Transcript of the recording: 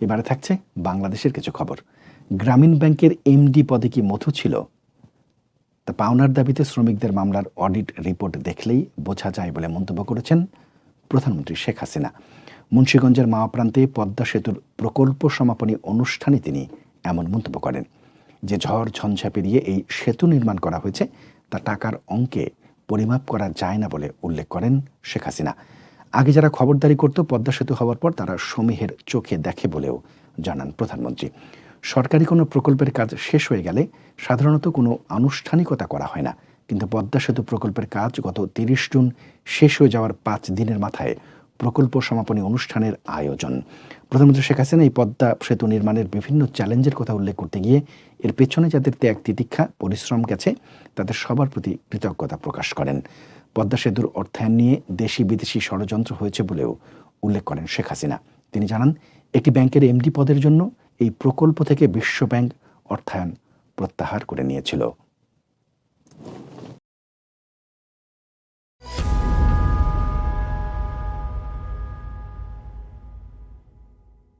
এবারে থাকছে বাংলাদেশের কিছু খবর। গ্রামীণ ব্যাংকের এমডি পদে কি মধু ছিল? তা পাওনার দাবিতে শ্রমিকদের মামলার অডিট রিপোর্ট দেখলেই বোঝা যায় বলে মন্তব্য করেছেন প্রধানমন্ত্রী শেখ হাসিনা। মুন্সীগঞ্জের মাওয়া প্রান্তে পদ্মা সেতুর প্রকল্প সমাপনী অনুষ্ঠানে তিনি এমন মন্তব্য করেন। যে ঝড় ঝঞ্ঝা পেরিয়ে এই সেতু নির্মাণ করা হয়েছে, তা টাকার অঙ্কে পরিমাপ করা যায় না বলে উল্লেখ করেন শেখ হাসিনা। আগে যারা খবরদারি করত, পদ্মা সেতু হওয়ার পর তারা সমীহের চোখে দেখে বলেও জানান প্রধানমন্ত্রী। সরকারি কোনো প্রকল্পের কাজ শেষ হয়ে গেলে সাধারণত কোনো আনুষ্ঠানিকতা করা হয় না। কিন্তু পদ্মা সেতু প্রকল্পের কাজ গত তিরিশ জুন শেষ হয়ে যাওয়ার পাঁচ দিনের মাথায় প্রকল্প সমাপনী অনুষ্ঠানের আয়োজন। প্রধানমন্ত্রী শেখ হাসিনা এই পদ্মা সেতু নির্মাণের বিভিন্ন চ্যালেঞ্জের কথা উল্লেখ করতে গিয়ে এর পেছনে যাদের ত্যাগ তিতিক্ষা পরিশ্রম গেছে, তাদের সবার প্রতি কৃতজ্ঞতা প্রকাশ করেন। পদ্মা সেতুর অর্থায়ন নিয়ে দেশি বিদেশি ষড়যন্ত্র হয়েছে বলেও উল্লেখ করেন শেখ হাসিনা। তিনি জানান, একটি ব্যাংকের এমডি পদের জন্য এই প্রকল্প থেকে বিশ্বব্যাংক অর্থায়ন প্রত্যাহার করে নিয়েছিল।